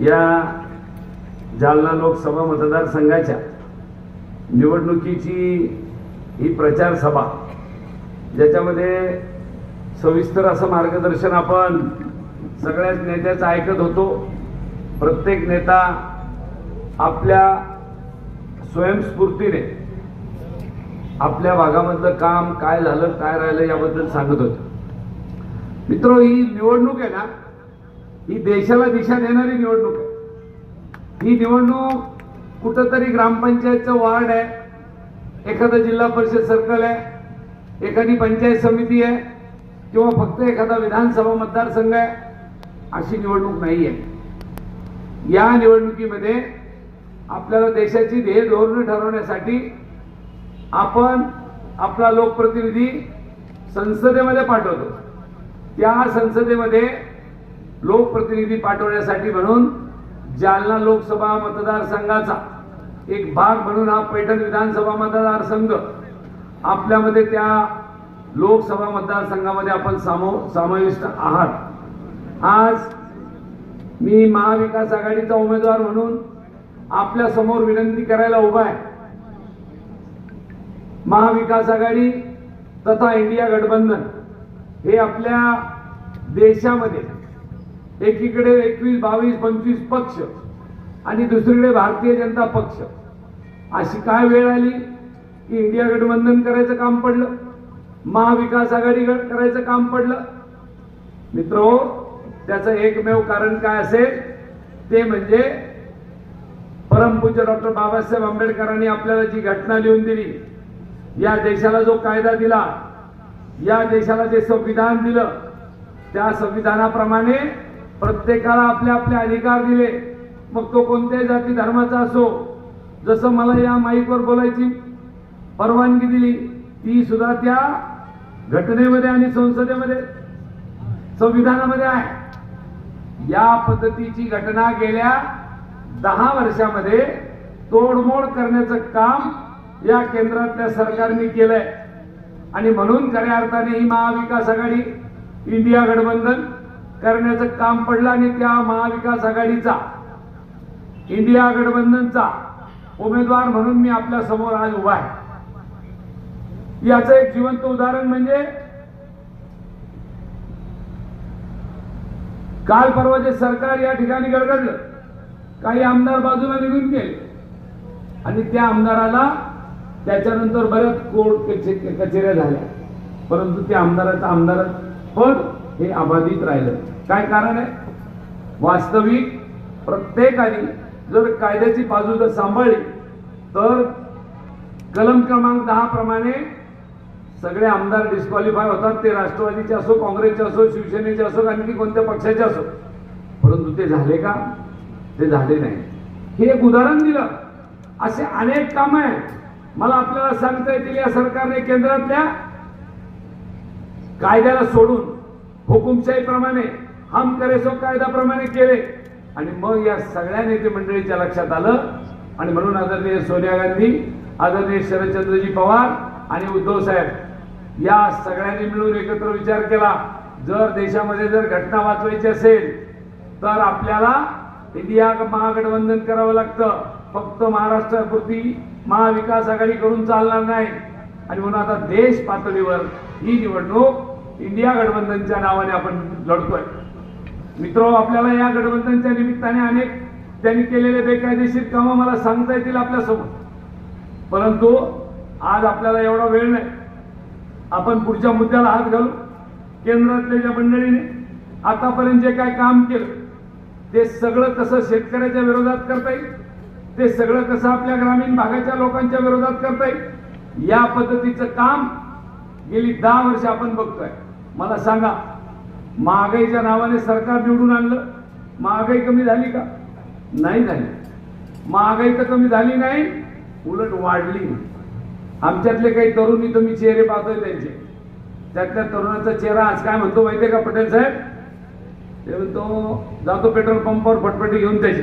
या जालना लोकसभा मतदारसंघाच्या निवडणुकीची ही प्रचार सभा ज्याच्यामध्ये सविस्तर असं मार्गदर्शन आपण सगळ्याच नेत्याचं ऐकत होतो. प्रत्येक नेता आपल्या स्वयंस्फूर्तीने आपल्या भागामधलं काम काय झालं काय राहिलं याबद्दल सांगत होतं. मित्र ही निवडणूक आहे ना ही देशाला दिशा देणारी निवडणूक आहे. ही निवडणूक कुठंतरी ग्रामपंचायतचं वार्ड आहे एखादा जिल्हा परिषद सर्कल आहे एखादी पंचायत समिती आहे किंवा फक्त एखादा विधानसभा मतदारसंघ आहे अशी निवडणूक नाही आहे. या निवडणुकीमध्ये आपल्याला देशाची ध्येय धोरणं ठरवण्यासाठी आपण आपला लोकप्रतिनिधी संसदेमध्ये पाठवतो. त्या संसदेमध्ये लोकप्रतिनिधी पाठवण्यासाठी म्हणून जालना लोकसभा मतदारसंघाचा एक भाग म्हणून हा पैठण विधानसभा मतदारसंघ आपल्यामध्ये त्या लोकसभा मतदारसंघामध्ये आपण सामो समाविष्ट आहात. आज मी महाविकास आघाडीचा उमेदवार म्हणून आपल्यासमोर विनंती करायला उभा आहे. महाविकास आघाडी तथा इंडिया गठबंधन हे आपल्या देशामध्ये एकीकडे एकवीस बावीस पंचवीस पक्ष आणि दुसरीकडे भारतीय जनता पक्ष. अशी काय वेळ आली की इंडिया गठबंधन करायचं काम पडलं? महाविकास आघाडी गट करायचं काम पडलं? मित्र त्याचं एकमेव कारण काय असेल? ते म्हणजे परमपूज्य डॉक्टर बाबासाहेब आंबेडकरांनी आपल्याला जी घटना लिहून दिली या देशाला जो कायदा दिला या देशाला जे संविधान दिलं त्या संविधानाप्रमाणे प्रत्येकाला आपले आपले अधिकार दिले. मग तो कोणत्याही जाती धर्माचा असो जसं मला या माईकवर बोलायची परवानगी दिली ती सुद्धा त्या घटनेमध्ये आणि संसदेमध्ये संविधानामध्ये आहे. या पद्धतीची घटना गेल्या दहा वर्षामध्ये तोडमोड करण्याचं काम या केंद्रातल्या सरकारने केलंय. आणि म्हणून खऱ्या अर्थाने ही महाविकास आघाडी इंडिया गठबंधन करण्याचं काम पडलं आणि त्या महाविकास आघाडीचा इंडिया गठबंधनचा उमेदवार म्हणून मी आपल्यासमोर आज उभा आहे. याचं एक जिवंत उदाहरण म्हणजे काल परवा जे सरकार या ठिकाणी गडगडलं काही आमदार बाजूला निघून गेले. आणि त्या आमदाराला त्याच्यानंतर बऱ्याच कोर्ट कचेऱ्या झाल्या परंतु त्या आमदाराचं आमदार पद हे अबाधित राहिलं. काय कारण आहे? वास्तविक प्रत्येकाने जर कायद्याची बाजू जर सांभाळली तर कलम क्रमांक दहा प्रमाणे सगळे आमदार डिस्क्वालिफाय होतात. ते राष्ट्रवादीचे असो काँग्रेसचे असो शिवसेनेचे असो आणखी कोणत्या पक्षाचे असो. परंतु ते झाले का? ते झाले नाही. हे एक उदाहरण दिलं. असे अनेक काम आहे मला आपल्याला सांगता येतील या सरकारने केंद्रातल्या कायद्याला सोडून हुकुमशाहीप्रमाणे हम करे सो कायद्याप्रमाणे केले. आणि मग या सगळ्या नेते मंडळीच्या लक्षात आलं. आणि म्हणून आदरणीय सोनिया गांधी आदरणीय शरदचंद्रजी पवार आणि उद्धव साहेब या सगळ्यांनी मिळून एकत्र विचार केला. जर देशामध्ये जर घटना वाचवायची असेल तर आपल्याला इंडिया महागठबंधन करावं लागतं. फक्त महाराष्ट्रापुरती महाविकास आघाडी करून चालणार नाही. आणि म्हणून आता देश पातळीवर ही निवडणूक इंडिया गठबंधनच्या नावाने आपण लढतोय. मित्र आपल्याला या गठबंधनच्या निमित्ताने अनेक त्यांनी केलेले बेकायदेशीर कामं मला सांगता येतील आपल्यासोबत परंतु आज आपल्याला एवढा वेळ नाही. आपण पुढच्या मुद्द्याला हात घालू. केंद्रातल्या ज्या मंडळीने आतापर्यंत जे काय काम केलं ते सगळं कसं शेतकऱ्याच्या विरोधात करता येईल ते सगळं कसं आपल्या ग्रामीण भागाच्या लोकांच्या विरोधात करता येईल या पद्धतीचं काम गेली दहा वर्ष आपण बघतोय. मला सांगा महागाईच्या नावाने सरकार निवडून आणलं? महागाई कमी झाली का? नाही झाली. महागाई तर कमी झाली नाही उलट वाढली आमच्यातले काही तरुण इथं मी चेहरे पाहतोय त्यांचे. त्यातल्या तरुणाचा चेहरा आज काय म्हणतो माहितीये का पटेल साहेब? ते म्हणतो जातो पेट्रोल पंपावर फटफटी घेऊन त्याची.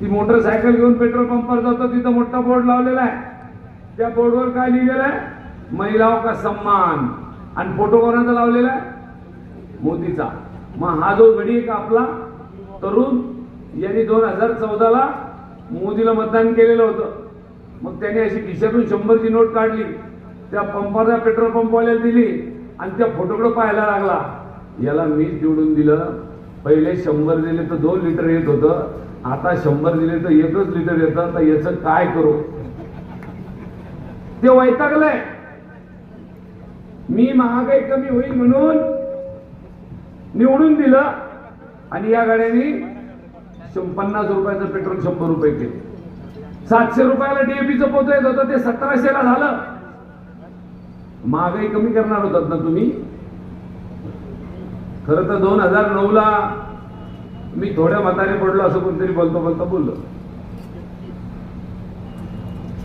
ती मोटरसायकल घेऊन पेट्रोल पंपावर जातो तिथं मोठा बोर्ड लावलेला आहे. त्या बोर्डवर काय लिहिलेलं आहे? महिलाओं का सम्मान? आणि फोटो कोणाचा लावलेला आहे? मोदीचा. मग हा जो घडी एक आपला तरुण यांनी दोन हजार चौदाला मोदीला मतदान केलेलं होतं. मग त्याने अशी खिशातून शंभरची नोट काढली त्या पंपाला पेट्रोल पंपवाल्याला दिली आणि त्या फोटोकडे पाहायला लागला. याला मीच निवडून दिलं. पहिले शंभर दिले तर दोन लिटर येत होतं. आता शंभर दिले तर एकच लिटर येतं. तर याचं काय करू? ते वैतागलंय. मी महागाई कमी होईल म्हणून निवडून दिलं. आणि या गाड्याने शं- पन्नास रुपयाचं पेट्रोल शंभर रुपये केलं. सातशे रुपयाला डीएपीचं पोतं येत होतं ते सतराशेला झालं. महागाई कमी करणार होतात ना तुम्ही? खरं तर दोन हजार नऊ ला मी थोड्या मताने पडलो असं कोणतरी बोलतो बोलतो बोललो.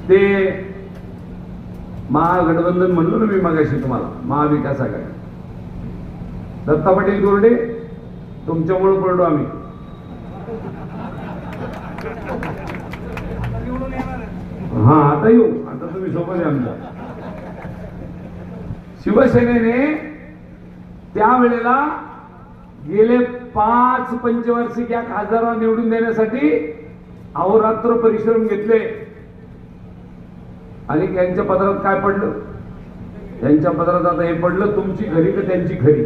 ते महागठबंधन म्हणलो ना मी मागाशी तुम्हाला महाविकास आघाडी दत्ता पाटील गोरडे तुमच्यामुळे पडलो आम्ही. हा आता येऊ. आता तुम्ही सोबत आमच्या. शिवसेनेने त्यावेळेला गेले पाच पंचवार्षिक या खासदारांना निवडून देण्यासाठी अहोरात्र परिश्रम घेतले. आणि त्यांच्या पदरात काय पडलं? त्यांच्या पदरात आता हे पडलं तुमची घरी तर त्यांची घरी?